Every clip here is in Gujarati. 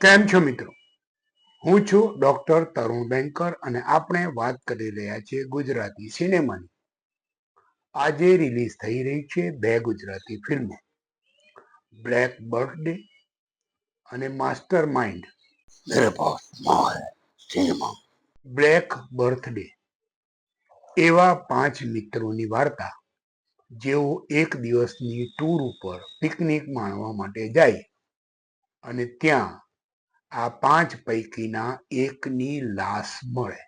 કેમ છો મિત્રો? હું છું ડોક્ટર તરુણ બેંકર અને આપણે વાત કરી રહ્યા છીએ ગુજરાતી સિનેમાની. આજે રિલીઝ થઈ રહી છે બે ગુજરાતી ફિલ્મો. બ્લેક બર્થડે અને mastermind. Cinema. Black birthday. એવા પાંચ મિત્રોની વાર્તા જેઓ એક દિવસની ટૂર ઉપર પિકનિક માણવા માટે જાય અને ત્યાં આ પાંચ પૈકીના એકની લાશ મળે.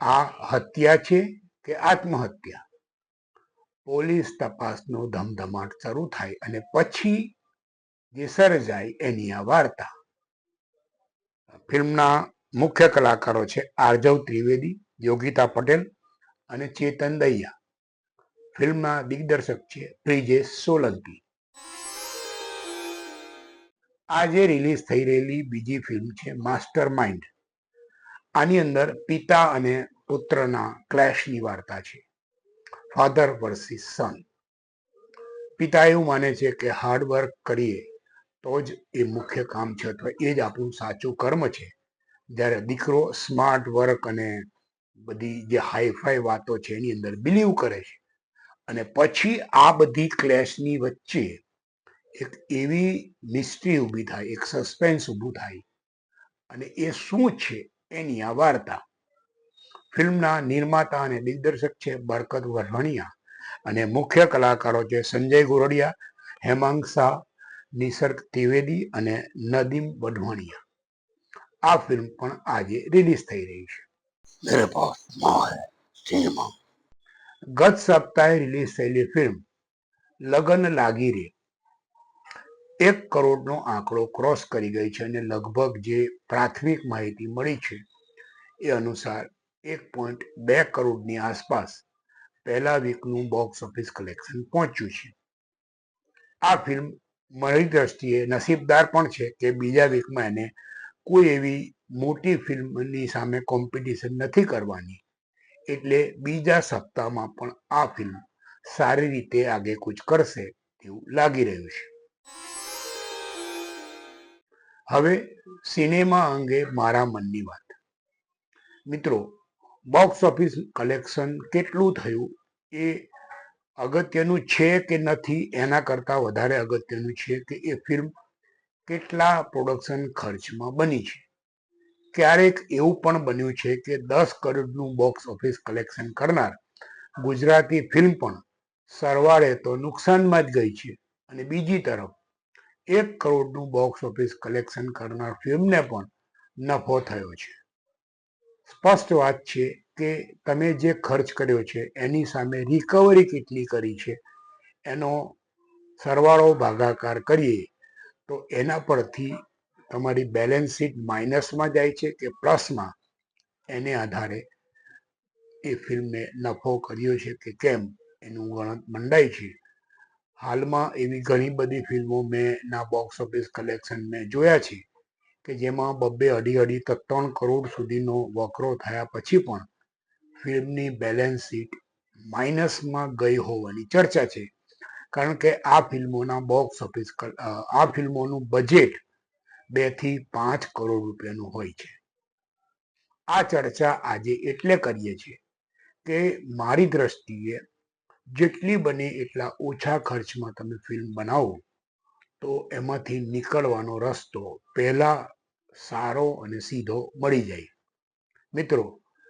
આ હત્યા છે કે આત્મહત્યા? પોલીસ તપાસનો ધમધમાટ શરૂ થાય અને પછી જે સર્જાય એની આ વાર્તા. ફિલ્મના મુખ્ય કલાકારો છે આર્જવ ત્રિવેદી, યોગિતા પટેલ અને ચેતન દૈયા. ફિલ્મના દિગ્દર્શક છે બ્રિજેશ સોલંકી. આજે રિલીઝ થઈ રહેલી બીજી ફિલ્મ છે માસ્ટર માઇન્ડ આની અંદર પિતા અને પુત્રના ક્લેશની વાર્તા છે. ફાધર વર્સિસ સન પિતા એવું માને છે કે હાર્ડ વર્ક કરીએ તો જ એ મુખ્ય કામ છે અથવા એ જ આપણું સાચું કર્મ છે. જ્યારે દીકરો સ્માર્ટ વર્ક અને બધી જે હાઈફાઈ વાતો છે એની અંદર બિલીવ કરે છે. અને પછી આ બધી ક્લેશની વચ્ચે એક એવી મિસ્ટ્રી ઊભી થાય એક સસ્પેન્સ ઊભું થાય. અને એ શું છે એની આ વાર્તા. ફિલ્મના નિર્માતા અને દિગ્દર્શક છે બરકત વઢવાણિયા અને મુખ્ય કલાકારો છે સંજય ગોરડિયા હેમાંગ શાહ નિસર્ગ ત્રિવેદી અને નદીમ વઢવાણિયા. આ ફિલ્મ પણ આજે રિલીઝ થઈ રહી છે. ગત સપ્તાહે રિલીઝ થયેલી ફિલ્મ લગન લાગી રે. એક કરોડનો આંકડો ક્રોસ કરી ગઈ છે અને લગભગ જે પ્રાથમિક માહિતી મળી છે એ અનુસાર એક પોઈન્ટ બે કરોડની આસપાસ પહેલા વીકનું બોક્સ ઓફિસ કલેક્શન પહોંચ્યું છે. આ ફિલ્મ મારી દ્રષ્ટિએ નસીબદાર પણ છે કે બીજા વીકમાં એને કોઈ એવી મોટી ફિલ્મની સામે કોમ્પિટિશન નથી કરવાની. એટલે બીજા સપ્તાહમાં પણ આ ફિલ્મ સારી રીતે આગેકૂચ કરશે તેવું લાગી રહ્યું છે. હવે સિનેમા અંગે મારા મનની વાત. મિત્રો બોક્સ ઓફિસ કલેક્શન કેટલું થયું? એ અગત્યનું છે કે નથી? એના કરતાં વધારે અગત્યનું છે કે એ ફિલ્મ કેટલા પ્રોડક્શન ખર્ચમાં બની છે? ક્યારેક એવું પણ બન્યું છે કે દસ કરોડનું બોક્સ ઓફિસ કલેક્શન કરનાર ગુજરાતી ફિલ્મ પણ સરવાળે તો નુકસાનમાં જ ગઈ છે. અને બીજી તરફ એક કરોડનું બોક્સ ઓફિસ કલેક્શન કરનાર ફિલ્મને પણ નફો થયો છે. સ્પષ્ટ વાત છે કે તમે જે ખર્ચ કર્યો છે, એની સામે રિકવરી કેટલી કરી છે, એનો સરવાળો ભાગાકાર કરીએ, તો એના પરથી તમારી બેલેન્સ શીટ માઇનસમાં જાય છે કે પ્લસમાં એને આધારે એ ફિલ્મને નફો કર્યો છે કે કેમ, એનું ગણત મંડાય છે. હાલમાં એવી ઘણી બધી ફિલ્મો મેં ના બોક્સ ઓફિસ કલેક્શન મેં જોયા છે કે જેમાં બબ્બે અઢી અઢી તો ત્રણ કરોડ સુધીનો વકરો થયા પછી પણ ફિલ્મની બેલેન્સ શીટ માઇનસમાં ગઈ હોવાની ચર્ચા છે. કારણ કે આ ફિલ્મોના બોક્સ ઓફિસ આ ફિલ્મોનું બજેટ બેથી પાંચ કરોડ રૂપિયાનું હોય છે. આ ચર્ચા આજે એટલે કરીએ છીએ કે મારી દ્રષ્ટિએ જેટલી બને એટલા ઓછા ખર્ચમાં તમે ફિલ્મ બનાવો તો એમાંથી નીકળવાનો રસ્તો પહેલા સારો અને સીધો મળી જાય મિત્રો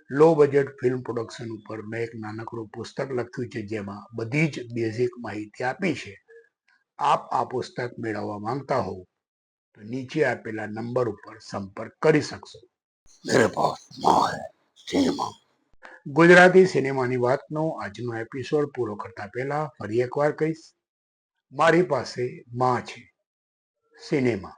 લો બજેટ ફિલ્મ પ્રોડક્શન ઉપર મેં એક નાનકડું પુસ્તક લખ્યું છે જેમાં બધી જ બેઝિક માહિતી આપી છે આપ આ પુસ્તક મેળવવા માંગતા હોવ તો નીચે આપેલા નંબર ઉપર સંપર્ક કરી શકશો मेरे पास माँ है सिनेमा ગુજરાતી સિનેમાની વાતનો આજનો એપિસોડ પૂરો કરતા પહેલા ફરી એકવાર કહીશ, મારી પાસે માં છે, સિનેમા